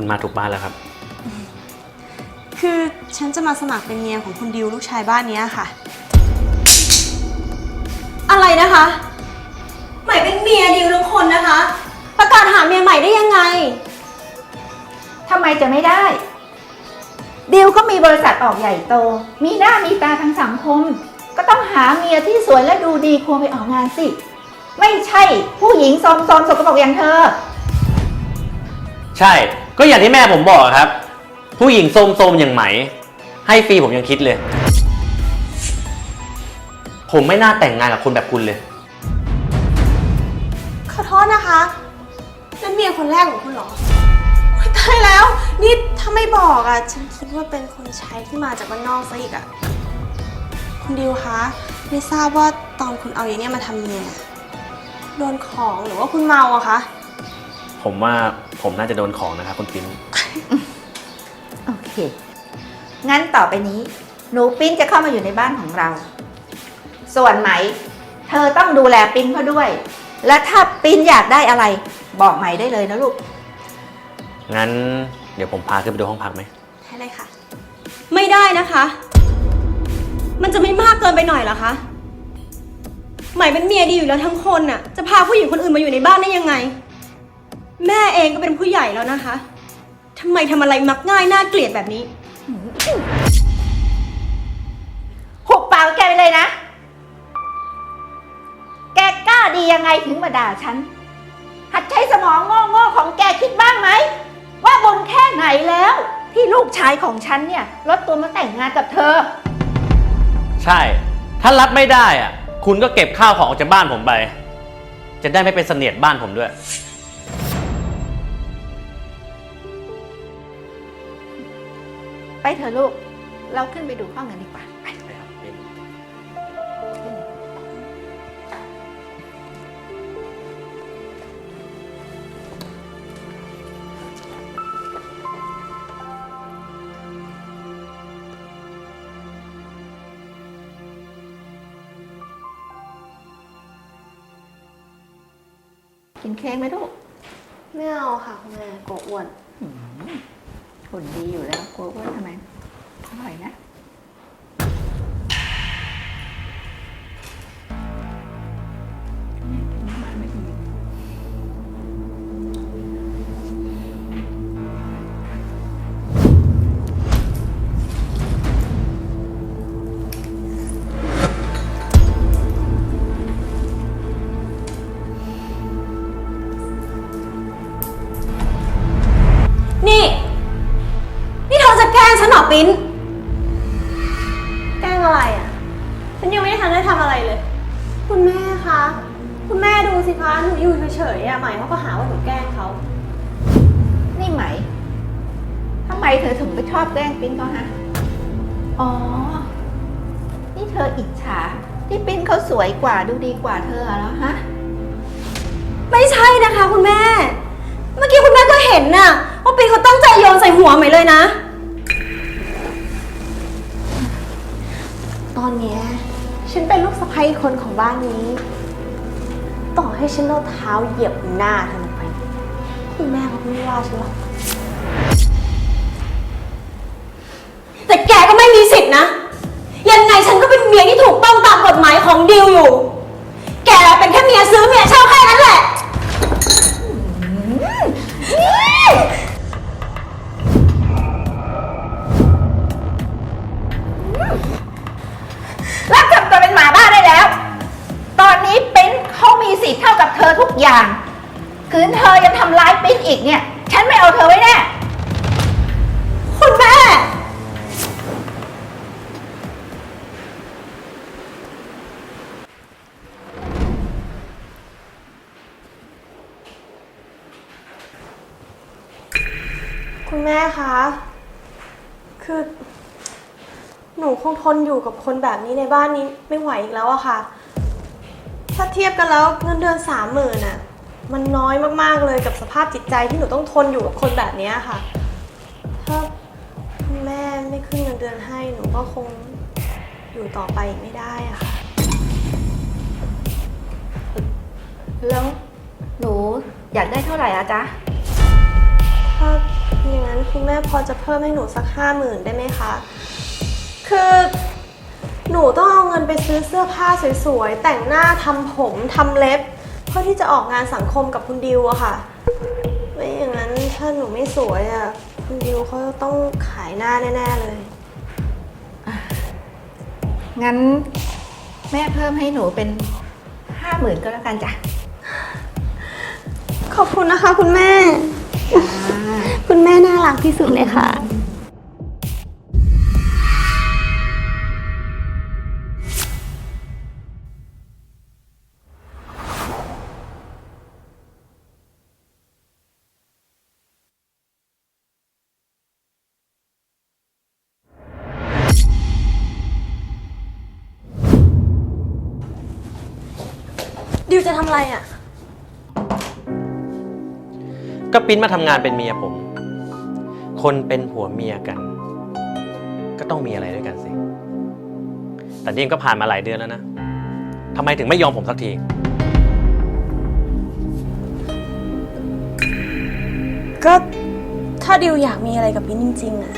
คุณมาถูกบ้านแล้วครับ คือฉันจะมาสมัครเป็นเมียของคุณดิวลูกชายบ้านเนี้ยค่ะ อะไรนะคะ ใหม่เป็นเมียดิวทั้งคนนะคะ ประกาศหาเมียใหม่ได้ยังไง ทำไมจะไม่ได้ ดิวก็มีบริษัทออกใหญ่โต มีหน้ามีตาทางสังคม ก็ต้องหาเมียที่สวยและดูดีควรไปออกงานสิ ไม่ใช่ผู้หญิงซอมซอมๆสกปรกอย่างเธอ ใช่ ก็อย่างที่แม่ผมบอกอะครับ ผู้หญิงโสมๆอย่างไหม ให้ฟรีผมยังคิดเลย ผมไม่น่าแต่งงานกับคนแบบคุณเลย ขอโทษนะคะนั่นเมียคนแรกของคุณเหรอโอ๊ยตายแล้ว นี่ถ้าไม่บอกอะ ฉันคิดว่าเป็นคนใช้ที่มาจากบ้านนอกซะอีกอะ คุณดิวคะไม่ทราบว่าตอนคุณเอาอย่างเนี้ยมาทำเมีย โดนของหรือว่าคุณเมาอะคะ ผมว่า ผมน่าจะโดนของนะครับคุณปิ้นโอเค งั้นต่อไปนี้ หนูปิ้นจะเข้ามาอยู่ในบ้านของเรา ส่วนไหม เธอต้องดูแลปิ้นเขาด้วย และถ้าปิ้นอยากได้อะไร บอกไหมได้เลยนะลูก งั้นเดี๋ยวผมพาขึ้นไปดูห้องพักไหม ได้เลยค่ะ ไม่ได้นะคะ มันจะไม่มากเกินไปหน่อยเหรอคะใหม่เป็นเมียดีอยู่แล้วทั้งคนน่ะ จะพาผู้หญิงคนอื่นมาอยู่ในบ้านได้ยังไง แม่เองก็เป็นผู้ใหญ่แล้วนะคะ ทำไมทำอะไรมักง่ายน่าเกลียดแบบนี้ หุบปากแกไปเลยนะ แกกล้าดียังไงถึงมาด่าฉัน หัดใช้สมองโง่ๆของแกคิดบ้างไหม ว่าบนแค่ไหนแล้ว ที่ลูกชายของฉันเนี่ยลดตัวมาแต่งงานกับเธอ ใช่ ถ้ารับไม่ได้อะ คุณก็เก็บข้าวของออกจากบ้านผมไป จะได้ไม่เป็นเสนียดบ้านผมด้วย ไปเถอะลูก เราขึ้นไปดูห้องกันดีกว่า ไปกินเค้กไหมลูก ไม่เอาค่ะคุณแม่กลัวอ้วน นดีอยู่แล้วกลัวอ้วนทำไมอร่อยนะ งปิ้นเขาฮะ อ๋อ นี่เธออิจฉา ที่ปิ้นเขาสวยกว่าดูดีกว่าเธอแล้วฮะ ไม่ใช่นะคะคุณแม่ เมื่อกี้คุณแม่ก็เห็นน่ะว่าปิ้นเขาตั้งใจโยนใส่หัวใหม่เลยนะ ตอนเนี้ยฉันเป็นลูกสะใภ้คนของบ้านนี้ ต่อให้ฉันเอาเท้าเหยียบหน้าเธอลงไป คุณแม่เขาก็ไม่ว่าฉันหรอก แต่แกก็ไม่มีสิทธินะ ยังไงฉันก็เป็นเมียที่ถูกต้องตามกฎหมายของดิวอยู่ แกเป็นแค่เมียซื้อเมียเช่าแค่นั้นแหละ รับทำตัวเป็นหมาบ้าได้แล้ว ตอนนี้ปิ้นเขามีสิทธิ์เท่ากับเธอทุกอย่าง คืนเธอยังทำร้ายปิ้นอีกเนี่ย ฉันไม่เอาเธอไว้แน่ คุณแม่ คุณแม่คะ คือ หนูคงทนอยู่กับคนแบบนี้ในบ้านนี้ไม่ไหวอีกแล้วอะค่ะ ถ้าเทียบกันแล้วเงินเดือนสามหมื่นอะมันน้อยมากๆเลยกับสภาพจิตใจที่หนูต้องทนอยู่กับคนแบบนี้ค่ะ ถ้าคุณแม่ไม่ขึ้นเงินเดือนให้หนูก็คงอยู่ต่อไปอีกไม่ได้อะค่ะ แล้วหนูอยากได้เท่าไหร่อะจ๊ะ ถ้า เงินคุณแม่พอจะเพิ่มให้หนูสักห้าหมื่นได้ไหมคะ คือ หนูต้องเอาเงินไปซื้อเสื้อผ้าสวยๆ แต่งหน้าทำผมทำเล็บ เพื่อที่จะออกงานสังคมกับคุณดิวอะค่ะ ไม่อย่างนั้นถ้าหนูไม่สวยอะคุณดิวเขาต้องขายหน้าแน่ๆเลย งั้นแม่เพิ่มให้หนูเป็นห้าหมื่นก็แล้วกันจ้ะ ขอบคุณนะคะคุณแม่ คุณแม่น่ารักที่สุดเลยค่ะ ดิวจะทำอะไรอะ ก็ปิ้นมาทำงานเป็นเมียผม คนเป็นผัวเมียกัน ก็ต้องมีอะไรด้วยกันสิ แต่นี่มันก็ผ่านมาหลายเดือนแล้วนะทำไมถึงไม่ยอมผมสักที ก็ถ้าดิวอยากมีอะไรกับปิ้นจริงๆอะ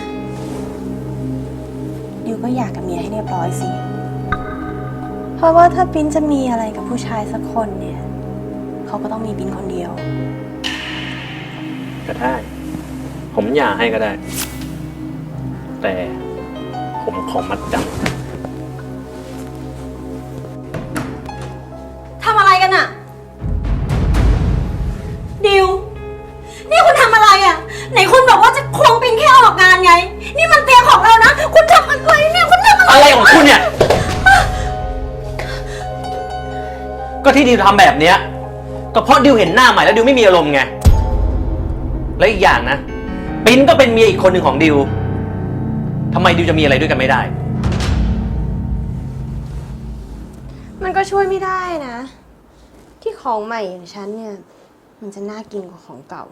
ดิวก็อยากกับเมียให้เรียบร้อยสิ เพราะว่าถ้าปิ้นจะมีอะไรกับผู้ชายสักคนเนี่ย เขาก็ต้องมีปิ้นคนเดียว ก็ได้ ผมอยากให้ก็ได้ แต่ผมขอมัดจทำอะไรกันอะดิว นี่คุณทำอะไรอะไหนคุณบอกว่าจะควงปินแค่ออกงานไง นี่มันเตียงของเรานะ คุณทำอะไรเนี่ย คุณทำอะไรำอะไรของคุณเนี่ย ก็ที่ดิวทำแบบเนี้ยก็เพราะดิวเห็นหน้าใหม่แล้วดิวไม่มีอารมณ์ไง และอีกอย่างนะปิ้นก็เป็นเมียอีกคนหนึ่งของดิวทำไมดิวจะมีอะไรด้วยกันไม่ได้ มันก็ช่วยไม่ได้นะ ที่ของใหม่อย่างฉันเนี่ย มันจะน่ากินกว่าของเก่า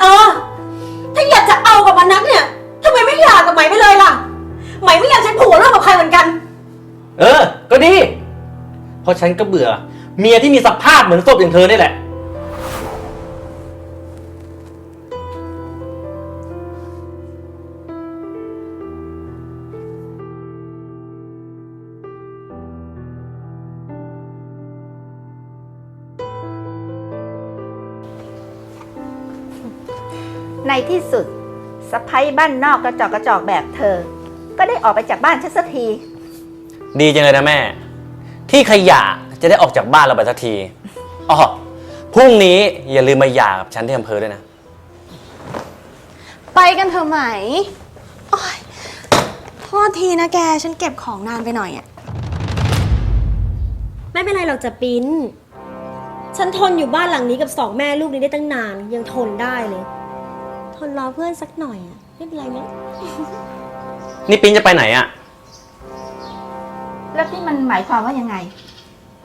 เออ ถ้าอยากจะเอากับมันนักเนี่ยทำไมไม่หย่ากับไหมไปเลยล่ะ ไหมไม่อยากใช้ผัวเรื่องกับใครเหมือนกัน เออ ก็ดี เพราะฉันก็เบื่อ เมียที่มีสภาพเหมือนศพอย่างเธอนี่แหละ ในที่สุดสะพ้ยบ้านนอกกระจอกกระจอกแบบเธอ ก็ได้ออกไปจากบ้านฉันสักที ดีจังเลยนะแม่ ที่ขยะ จะได้ออกจากบ้านเราไปสักทีอ๋อพรุ่งนี้อย่าลืมมาหย่ากับฉันที่อำเภอด้วยนะ ไปกันเถอะไหมโอ๊ยโทษทีนะแก ฉันเก็บของนานไปหน่อยอะไม่เป็นไรหรอกจะปิ้น ฉันทนอยู่บ้านหลังนี้กับสองแม่ลูกนี้ได้ตั้งนาน ยังทนได้เลย ทนรอเพื่อนสักหน่อยอะไม่เป็นไรมั้งนี่ปิ้นจะไปไหนอะแล้วที่มันหมายความว่ายังไง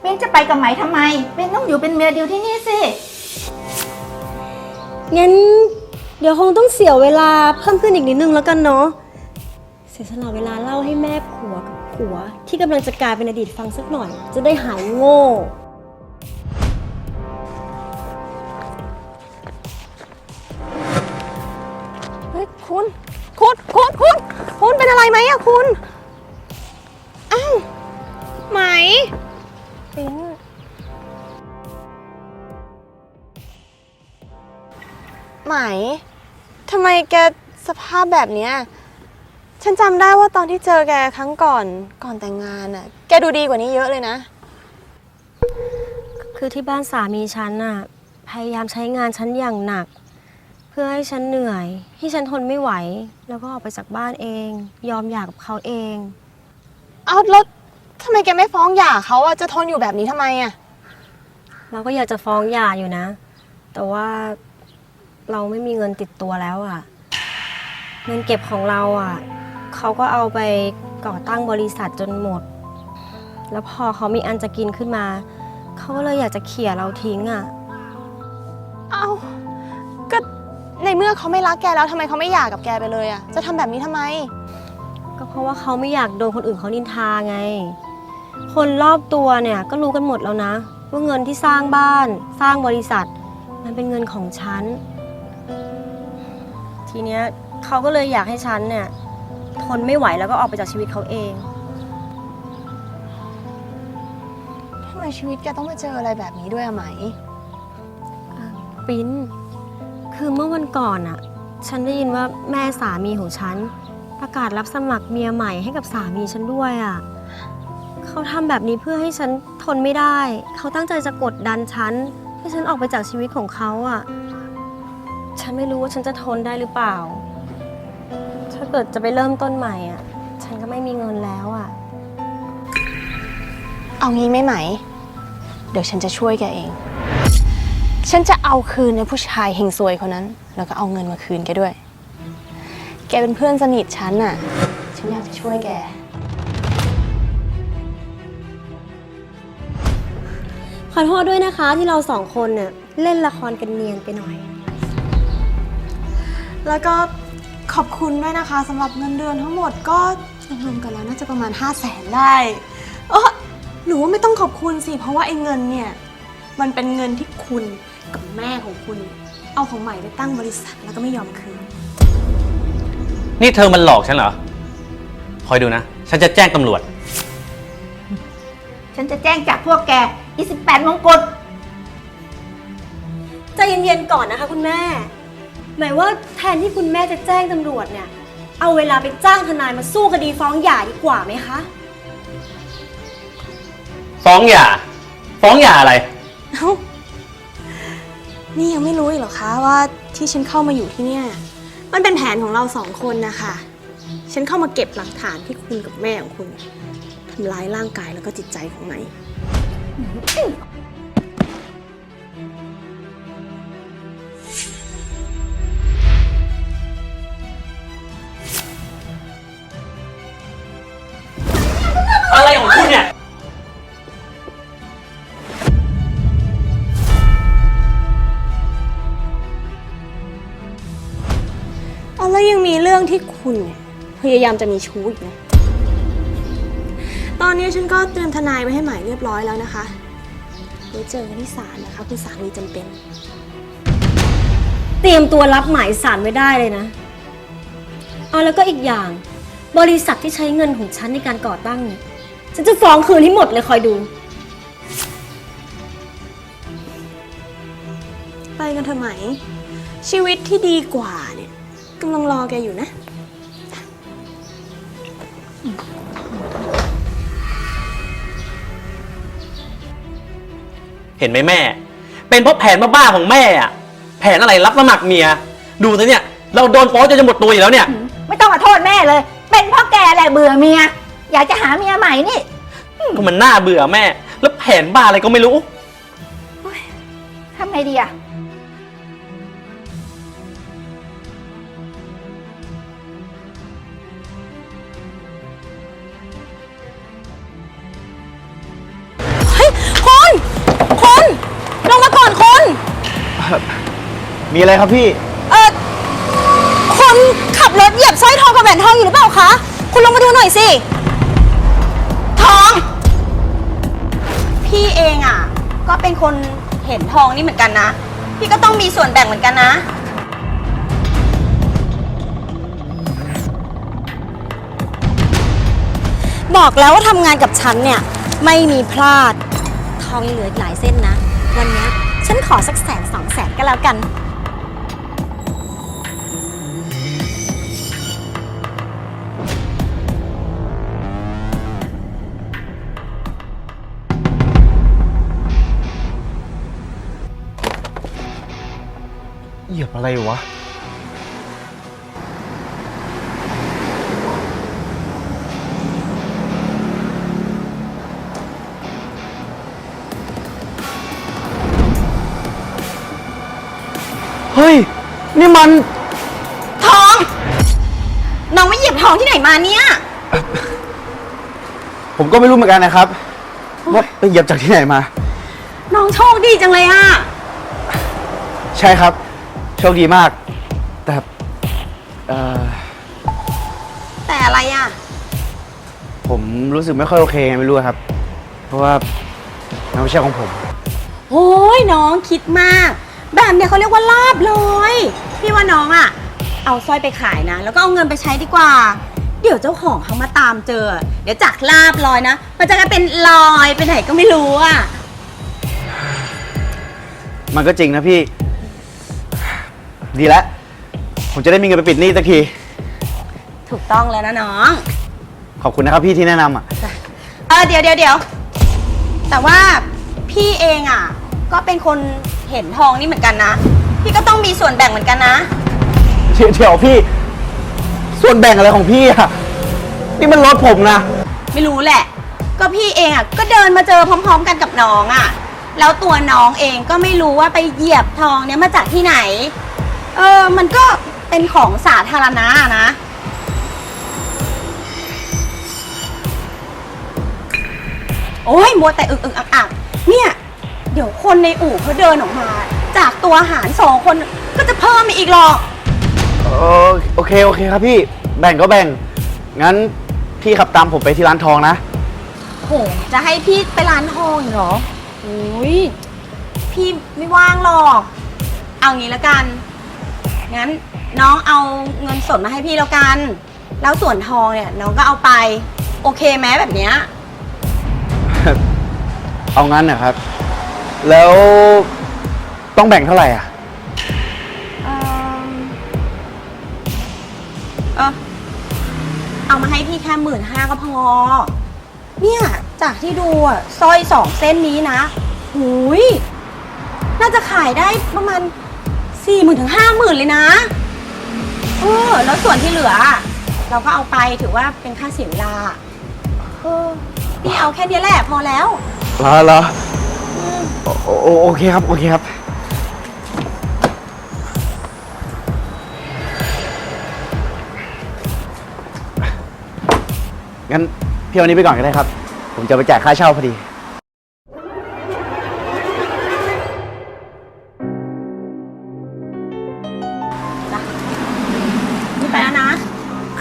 เบนจะไปกับไหมทำไมเบนต้องอยู่เป็นเมียเดียวที่นี่สิ งั้นเดี๋ยวคงต้องเสียเวลาเพิ่มขึ้นอีกนิดนึงแล้วกันเนาะ เสียสละเวลาเล่าให้แม่ผัวกับผัว ที่กำลังจะกลายเป็นอดีตฟังสักหน่อย จะได้หายโง่ เฮ้ยคุณ คุณ คุณ คุณ คุณเป็นอะไรไหมอะคุณ อ้าวไหม ปิ้นไหมทำไมแกสภาพแบบเนี้ย ฉันจำได้ว่าตอนที่เจอแกครั้งก่อนก่อนแต่งงานอะแกดูดีกว่านี้เยอะเลยนะ คือที่บ้านสามีฉันน่ะ พยายามใช้งานฉันอย่างหนัก เพื่อให้ฉันเหนื่อย ให้ฉันทนไม่ไหว แล้วก็ออกไปจากบ้านเอง ยอมหย่ากับเขาเอง เอาแล้ว ทำไมแกไม่ฟ้องหย่าเขาอะจะทนอยู่แบบนี้ทำไมอะเราก็อยากจะฟ้องหย่าอยู่นะ แต่ว่าเราไม่มีเงินติดตัวแล้วอะ่ะ เงินเก็บของเราอะ่ะเขาก็เอาไปก่อตั้งบริษัทจนหมด แล้วพอเขามีอันจะกินขึ้นมา เขาก็เลยอยากจะเขี่ยเราทิ้งอะ เอาก็ในเมื่อเขาไม่รักแกแล้วทำไมเขาไม่หย่ากับแกไปเลยอะจะทำแบบนี้ทำไม ก็เพราะว่าเขาไม่อยากโดนคนอื่นเขานินทาไง คนรอบตัวเนี่ยก็รู้กันหมดแล้วนะ ว่าเงินที่สร้างบ้านสร้างบริษัท มันเป็นเงินของฉัน ทีเนี้ยเขาก็เลยอยากให้ฉันเนี่ยทนไม่ไหวแล้วก็ออกไปจากชีวิตเขาเอง ทำไมชีวิตแกต้องมาเจออะไรแบบนี้ด้วยอะไหม ปิ้น คือเมื่อวันก่อนอะฉันได้ยินว่าแม่สามีของฉัน ประกาศรับสมัครเมียใหม่ให้กับสามีฉันด้วยอะ เขาทำแบบนี้เพื่อให้ฉันทนไม่ได้ เขาตั้งใจจะกดดันฉัน ให้ฉันออกไปจากชีวิตของเขาอะฉันไม่รู้ว่าฉันจะทนได้หรือเปล่า ถ้าเกิดจะไปเริ่มต้นใหม่อะฉันก็ไม่มีเงินแล้วอะ เอางี้ไหมไหม เดี๋ยวฉันจะช่วยแกเอง ฉันจะเอาคืนในผู้ชายเฮงซวยคนนั้น แล้วก็เอาเงินมาคืนแกด้วย แกเป็นเพื่อนสนิทฉันน่ะ ฉันอยากจะช่วยแก ขอโทษด้วยนะคะที่เราสองคนเนี่ยเล่นละครกันเนียนไปหน่อย แล้วก็ขอบคุณด้วยนะคะสำหรับเงินเดือนทั้งหมดก็รวมๆกันแล้วน่าจะประมาณ 5 0 0แสนได้เออหนูว่าไม่ต้องขอบคุณสิ เพราะว่าไอ้เงินเนี่ย มันเป็นเงินที่คุณกับแม่ของคุณ เอาของใหม่ไปตั้งบริษัทแล้วก็ไม่ยอมคืน นี่เธอมันหลอกฉันเหรอ คอยดูนะ ฉันจะแจ้งตำรวจ ฉันจะแจ้งจับพวกแก อีสิบแปดมงกุฎใจเย็นๆก่อนนะคะคุณแม่ หมายว่าแทนที่คุณแม่จะแจ้งตำรวจเนี่ย เอาเวลาไปจ้างทนายมาสู้คดีฟ้องหย่าดีกว่าไหมคะ ฟ้องหย่า ฟ้องหย่าอะไร เอ้า นี่ยังไม่รู้อีกเหรอคะว่าที่ฉันเข้ามาอยู่ที่เนี่ย มันเป็นแผนของเราสองคนนะคะ ฉันเข้ามาเก็บหลักฐานที่คุณกับแม่ของคุณทำร้ายร่างกายแล้วก็จิตใจของไหม อะไรของคุณเนี่ย เอาแล้วยังมีเรื่องที่คุณเนี่ยพยายามจะมีชู้อีกนะ ตอนนี้ฉันก็เตรียมทนายไว้ให้หมายเรียบร้อยแล้วนะคะไว้เจอกันที่ศาลนะคะคุณสามีจำเป็น เตรียมตัวรับหมายสารไว้ได้เลยนะ เอาแล้วก็อีกอย่าง บริษัทที่ใช้เงินของฉันในการก่อตั้งเนี่ยฉันจะฟ้องคืนให้หมดเลยคอยดู ไปกันเถอะไหม ชีวิตที่ดีกว่าเนี่ยกำลังรอแกอยู่นะ เห็นไหมแม่ เป็นเพราะแผนบ้าๆของแม่อะแผนอะไรรับสมัครเมีย ดูสิเนี่ย เราโดนฟ้องจนจะหมดตัวอยู่แล้วเนี่ย ไม่ต้องมาโทษแม่เลย เป็นเพราะแกแหละเบื่อเมีย อยากจะหาเมียใหม่นี่ ก็มันน่าเบื่อแม่ แล้วแผนบ้าอะไรก็ไม่รู้ ทำไงดีอะ มีอะไรครับพี่ เออคนขับรถเหยียบสร้อยทองกับแหวนทองอยู่หรือเปล่าคะ คุณลงมาดูหน่อยสิ ทอง พี่เองอะ ก็เป็นคนเห็นทองนี่เหมือนกันนะ พี่ก็ต้องมีส่วนแบ่งเหมือนกันนะ บอกแล้วว่าทำงานกับฉันเนี่ย ไม่มีพลาด ทองยังเหลืออีกหลายเส้นนะ วันเนี้ยฉันขอสักแสนสองแสนก็แล้วกัน อะไรวะ เฮ้ย นี่มัน ทอง น้องไม่เหยียบทองที่ไหนมาเนี่ย ผมก็ไม่รู้เหมือนกันนะครับ ว่าไปเหยียบจากที่ไหนมา น้องโชคดีจังเลยอะใช่ครับโช คดีมาก แต่เอ่อแต่อะไรอะ ผมรู้สึกไม่ค่อยโอเคไงไม่รู้ครับ เพราะว่ามันไม่ใช่ของผม โอ้ยน้องคิดมาก แบบเนี้ยเขาเรียกว่าลาบลอยพี่ว่าน้องอะเอาสร้อยไปขายนะ แล้วก็เอาเงินไปใช้ดีกว่า เดี๋ยวเจ้าของเขามาตามเจอ เดี๋ยวจากลาบลอยนะ มันจะกลายเป็นลอยไปไหนก็ไม่รู้อะมันก็จริงนะพี่ ดีแล้ว ผมจะได้มีเงินไปปิดหนี้สักที ถูกต้องแล้วนะน้อง ขอบคุณนะครับพี่ที่แนะนำอะ เออเดี๋ยวเดี๋ยวเดี๋ยวแต่ว่าพี่เองอะ ก็เป็นคนเห็นทองนี่เหมือนกันนะ พี่ก็ต้องมีส่วนแบ่งเหมือนกันนะ เดี๋ยวเดี๋ยวพี่ ส่วนแบ่งอะไรของพี่อะ นี่มันรถผมนะ ไม่รู้แหละ ก็พี่เองอะก็เดินมาเจอพร้อม ๆ กันกับน้องอะ แล้วตัวน้องเองก็ไม่รู้ว่าไปเหยียบทองเนี้ยมาจากที่ไหน เออ มันก็เป็นของสาธารณะนะ โอ้ยมัวแต่อึกอึกอักอักเนี่ย เดี๋ยวคนในอู่เขาเดินออกมา จากตัวหารสองคนก็จะเพิ่มมาอีกหรอก เออโอเคโอเคครับพี่ แบ่งก็แบ่ง งั้นพี่ขับตามผมไปที่ร้านทองนะ โห จะให้พี่ไปร้านทองอีกเหรอโอ้ย พี่ไม่ว่างหรอก เอางี้แล้วกัน งั้นน้องเอาเงินสดมาให้พี่แล้วกัน แล้วส่วนทองเนี่ยน้องก็เอาไป โอเคไหมแบบเนี้ย เอางั้นนะครับ แล้วต้องแบ่งเท่าไหร่อะ เออเออเอามาให้พี่แค่หมื่นห้าก็พอ เนี่ย จากที่ดูอะสร้อยสองเส้นนี้นะ หูย น่าจะขายได้ประมาณ สี่หมื่นถึงห้าหมื่นเลยนะเออแล้วส่วนที่เหลืออะเราก็เอาไปถือว่าเป็นค่าเสียเวลาเออพี่เอาแค่เนี้ยแหละพอแล้วเหรอเหรอโอโอโอเคครับ โอเคครับ งั้นพี่เอาอันนี้ไปก่อนก็ได้ครับ ผมจะไปจ่ายค่าเช่าพอดี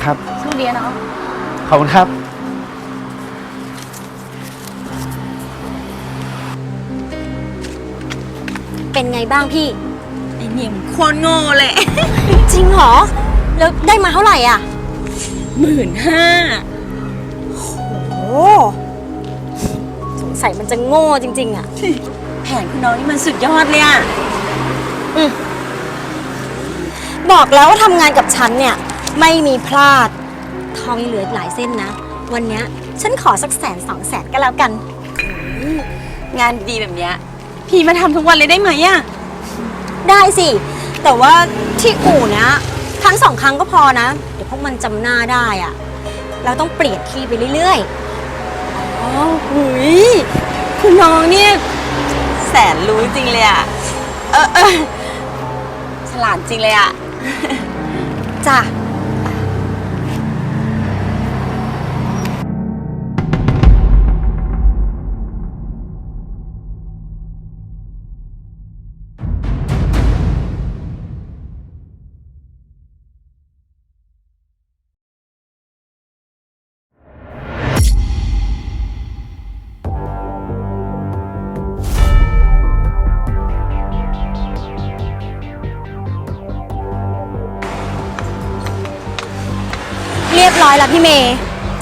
ครับโชคดีนะเนาะขอบคุณครับ เป็นไงบ้างพี่ ไอ้เนี่ยมนโคตรโง่เลย จริงเหรอ แล้วได้มาเท่าไหร่อะ หมื่นห้าโอ้สงสัยมันจะโง่จริง ๆ อะ แผนคุณน้องนี่มันสุดยอดเลยอะบอกแล้วว่าทำงานกับฉันเนี่ย ไม่มีพลาด ทองยังเหลืออีกหลายเส้นนะ วันเนี้ยฉันขอสักแสนสองแสนก็แล้วกัน งานดีแบบเนี้ยพี่มาทำทุกวันเลยได้ไหมอะได้สิ แต่ว่าที่อู่เนะครั้งสองครั้งก็พอนะ เดี๋ยวพวกมันจำหน้าได้อะเราต้องเปลี่ยนที่ไปเรื่อยอ๋อหุยคุณน้องเนี่ยแสนรู้จริงเลยอะเออเออฉลาดจริงเลยอะๆจ้ะ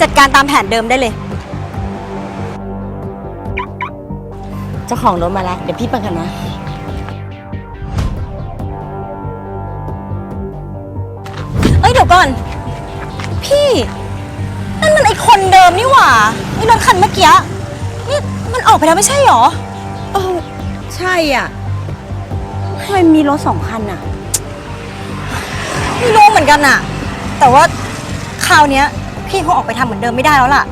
จัดการตามแผนเดิมได้เลย เจ้าของรถมาแล้ว เดี๋ยวพี่ไปกันนะ เอ้ยเดี๋ยวก่อน พี่นั่นมันไอคนเดิมนี่หว่าไอรถคันเมื่อกี้นี่มันออกไปแล้วไม่ใช่หรอเออใช่อะทำไมมีรถสองคันอะ ไม่รู้เหมือนกันอะแต่ว่าคราวเนี้ย พี่คงออกไปทำเหมือนเดิมไม่ได้แล้วล่ะ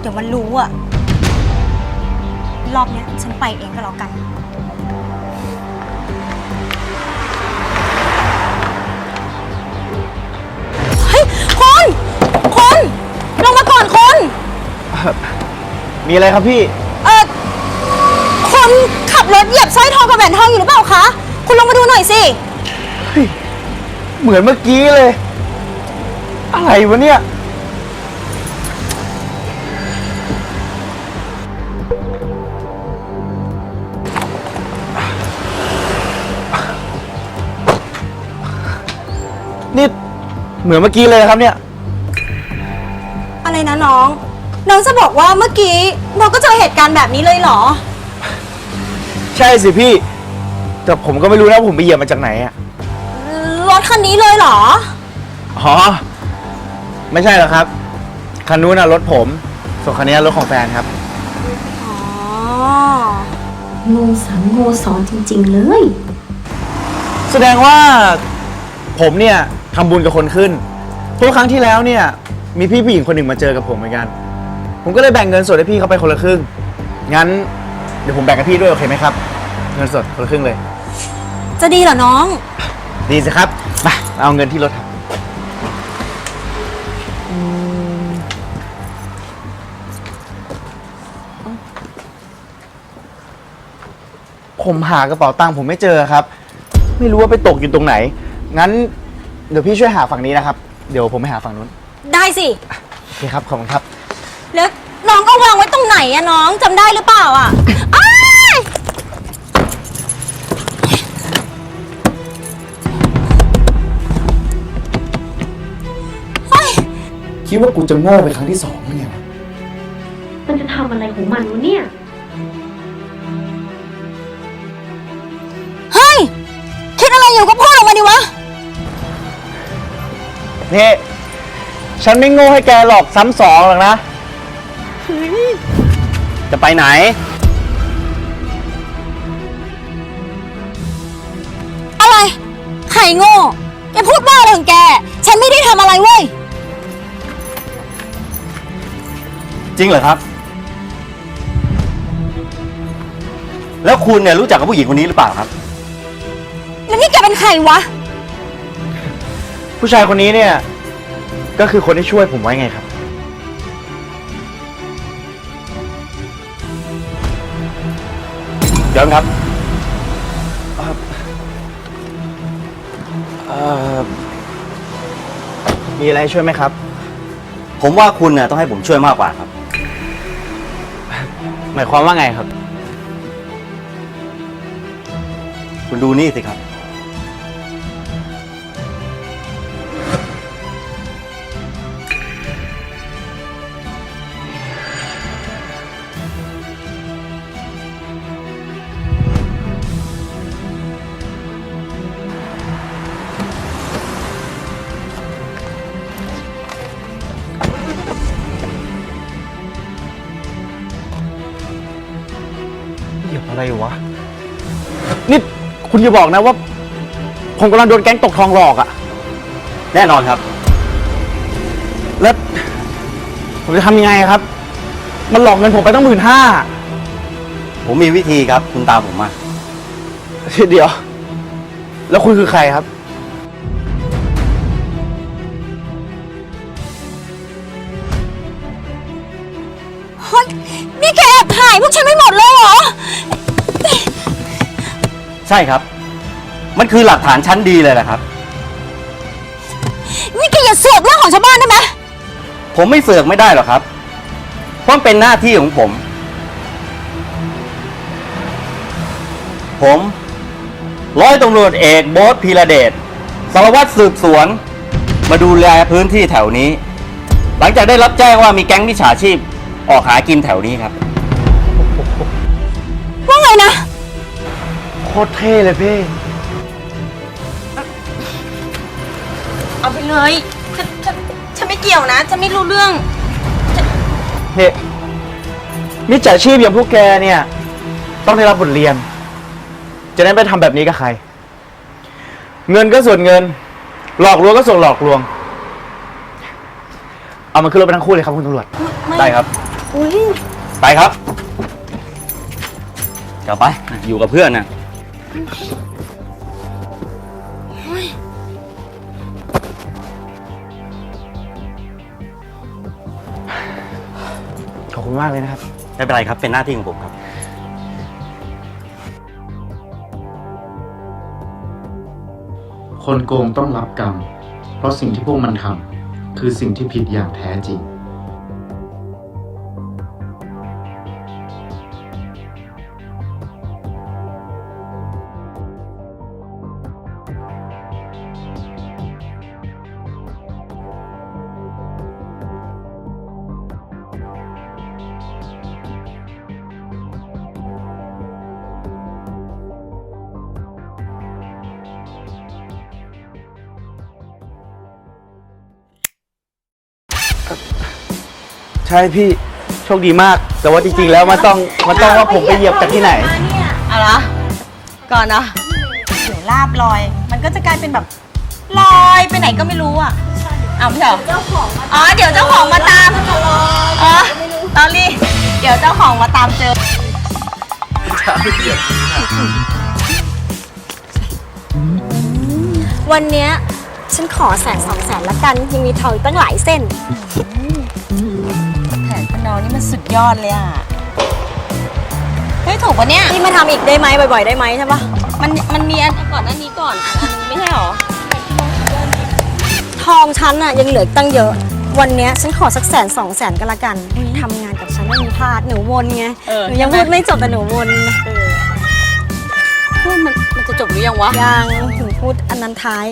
เดี๋ยวมันรู้อะรอบเนี้ยฉันไปเองก็แล้วกัน เฮ้ยคนคนลงมาก่อนคนมีอะไรครับพี่ เออคนขับรถเหยียบสร้อยทองกับแหวนทองอยู่หรือเปล่าคะ คุณลงมาดูหน่อยสิ เหมือนเมื่อกี้เลย อะไรวะเนี่ย มือนเมื่อกี้เลยครับเนี่ย อะไรนะน้อง น้องจะบอกว่าเมื่อกี้เราก็เจอเหตุการณ์แบบนี้เลยเหรอ ใช่สิพี่ แต่ผมก็ไม่รู้นะว่าผมไปเหยียบมาจากไหนอะรถคันนี้เลยเหรอ อ๋อ ไม่ใช่หรอกครับ คันนู้นน่ะรถผม ส่วนคันนี้รถของแฟนครับ อ๋อ งูสามงูสอนจริง ๆ เลย แสดงว่าผมเนี่ย ทำบุญกับคนขึ้นเพราะครั้งที่แล้วเนี่ย มีพี่ผู้หญิงคนหนึ่งมาเจอกับผมเหมือนกัน ผมก็เลยแบ่งเงินสดให้พี่เขาไปคนละครึ่ง งั้นเดี๋ยวผมแบ่งกับพี่ด้วยโอเคไหมครับ เงินสดคนละครึ่งเลย จะดีเหรอน้อง ดีสิครับมาเอาเงินที่รถครับอืมผมหากระเป๋าตังค์ผมไม่เจอครับ ไม่รู้ว่าไปตกอยู่ตรงไหน งั้น เดี๋ยวพี่ช่วยหาฝั่งนี้นะครับ เดี๋ยวผมไปหาฝั่งนู้นได้สิ โอเคครับขอบคุณครับ แล้วน้องก็วางไว้ตรงไหนอะน้องจำได้หรือเปล่าอะอ้ายคิดว่ากูจะโง่ไปครั้งที่สองไหมเนี่ยวะมันจะทำอะไรของมันวะเนี่ย เฮ้ย คิดอะไรอยู่ก็พูดอ นี่ ฉันไม่โง่ให้แกหลอกซ้ำสองหรอกนะ จะไปไหน อะไรไข่โง่แกพูดบ้าอะไรของแก ฉันไม่ได้ทำอะไรเว้ย จริงเหรอครับ แล้วคุณเนี่ยรู้จักกับผู้หญิงคนนี้หรือเปล่าครับ แล้วนี่แกเป็นใครวะ ผู้ชายคนนี้เนี่ย ก็คือคนที่ช่วยผมไว้ไงครับย้อนครับเอ่อมีอะไรให้ช่วยไหมครับ ผมว่าคุณเนี่ยต้องให้ผมช่วยมากกว่าครับ หมายความว่าไงครับ คุณดูนี่สิครับ คุณอย่าบอกนะว่า ผมกำลังโดนแก๊งตกทองหลอกอะแน่นอนครับ แล้ว ผมจะทำยังไงครับ มันหลอกเงินผมไปตั้งหมื่นห้าผมมีวิธีครับ คุณตามผมมา เดี๋ยว แล้วคุณคือใครครับ ใช่ครับ มันคือหลักฐานชั้นดีเลยแหละครับ นี่แกอย่าเสือกเรื่องของชาวบ้านได้ไหมผมไม่เสือกไม่ได้หรอกครับ เพราะมันเป็นหน้าที่ของผม ผมร้อยตำรวจเอกโบ๊ทพีระเดชสารวัตรสืบสวน มาดูแลพื้นที่แถวนี้ หลังจากได้รับแจ้งว่ามีแก๊งมิจฉาชีพออกหากินแถวนี้ครับ โคตรเท่เลยพี่ เอาไปเลยฉันฉันฉันไม่เกี่ยวนะ ฉันไม่รู้เรื่อง เฮ้มิจฉาชีพอย่างพวกแกเนี่ย ต้องได้รับบทเรียน จะได้ไม่ทำแบบนี้กับใคร เงินก็ส่วนเงิน หลอกลวงก็ส่วนหลอกลวง เอามันขึ้นรถไปทั้งคู่เลยครับคุณตำรวจได้ครับ อุ้ย ไปครับ กลับไปอยู่กับเพื่อนนะ ขอบคุณมากเลยนะครับ ไม่เป็นไรครับ เป็นหน้าที่ของผมครับ คนโกงต้องรับกรรม เพราะสิ่งที่พวกมันทำคือสิ่งที่ผิดอย่างแท้จริง ใช่พี่โชคดีมาก แต่ว่าจริงๆแล้วมันต้องมันต้องว่าผมไปเหยียบจากที่ไหน เอาละก่อนนะเดี๋ยวลาบลอย มันก็จะกลายเป็นแบบลอยไปไหนก็ไม่รู้อะเอาพี่เหรออ๋อเดี๋ยวเจ้าของมาตามอ๋อตอรี่เดี๋ยวเจ้าของมาตามเจอวันเนี้ยฉันขอแสนสองแสนละกัน ยังมีทองอีกตั้งหลายเส้นแผ นพนอนี่มันสุดยอดเลยอะ เฮ้ย ถูกปะเนี่ย นี่มาทำอีกได้ไหมบ่อยๆ ได้ไหมใช่ปะมันมันมีอันก่อนหน้านี้ก่อนอันนึงไม่ใช่หรอ ทองฉันอะยังเหลืออีกตั้งเยอะ วันเนี้ยฉันขอสักแสนสองแสนก็แล้วกันทำงานกับฉันไม่มีพลาดหนูวนไงเออหนูยังพูดไม่จบแต่หนูวนพูดมันมันจะจบหรือยังวะ ยังถึงพูดอันนั้นท้าย